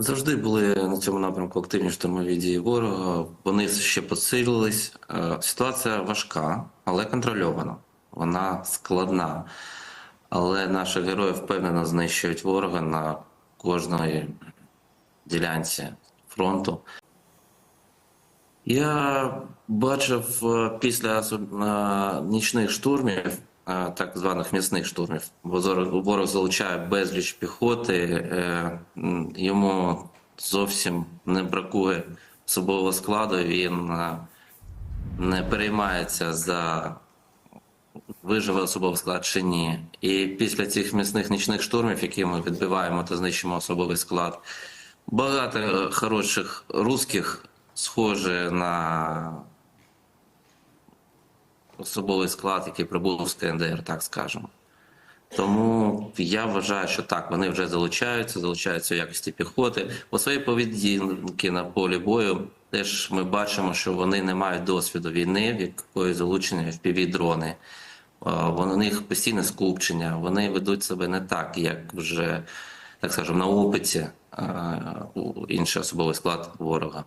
Завжди були на цьому напрямку активні штурмові дії ворога. Вони ще посилились. Е, Ситуація важка, але контрольована. Вона складна. Але наші герої впевнено знищують ворога на кожної ділянці фронту. Я бачив е, після е, нічних штурмів, так званих м'ясних штурмів, бо ворог залучає безліч піхоти, е, йому зовсім не бракує особового складу, він е, не переймається за виживе особовий склад чи ні. І після цих м'ясних нічних штурмів, які ми відбиваємо та знищимо особовий склад, багато е, хороших русських схоже на особовий склад, який прибув з КНДР, так скажемо. Тому я вважаю, що так, вони вже залучаються, залучаються в якості піхоти. По своїй поведінки на полі бою теж ми бачимо, що вони не мають досвіду війни, в якої залучені в дрони. Вони у них постійне скупчення, вони ведуть себе не так, як вже так скажемо, на опиті інший особовий склад ворога.